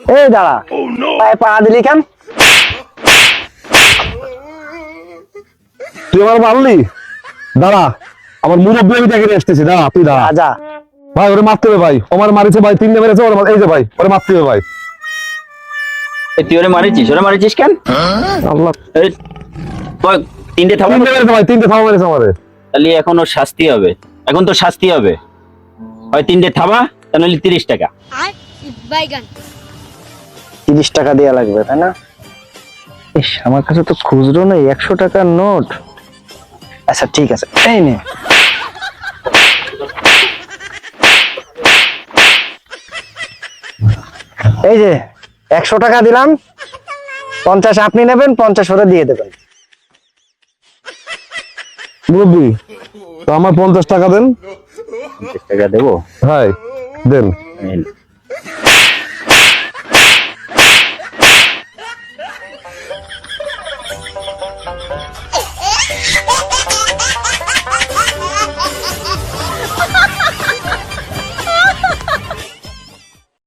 এই দাঁড়া। পায়ে পা দিলি কেন? তুই আমার মারলি দাঁড়া আমার মুরব্বী আমি দেখে আসতেছি দাঁড়া তুই দাঁড়া। রাজা ভাই ওরে মারতে হবে ভাই। আমার মারিছে ভাই তিনটে মেরেছে ওরে এই যে ভাই ওরে মারতে হবে ভাই। তুই ওরে মারিছিস? ওরে মারিছিস কেন? আল্লাহ। তিনটে তিনটে মেরেছে ভাই তিনটে থামা মেরেছে আমারে। তাহলে এখন ওর শাস্তি হবে। এখন তো শাস্তি হবে। হয় তিনটে থাবা তাহলে তিরিশ টাকা। আর বাইগান। তিরিশ টাকা দেওয়া লাগবে তাই না? ইস আমার কাছে তো খুচরো নেই একশো টাকার নোট। আচ্ছা ঠিক আছে। এই নে। এই যে একশো টাকা দিলাম। পঞ্চাশ আপনি নেবেন পঞ্চাশ ওরা দিয়ে দেবেন। মুরব্বী তো আমার পঞ্চাশ টাকা দেন। পঞ্চাশ টাকা দেবো? ভাই দেন। নে।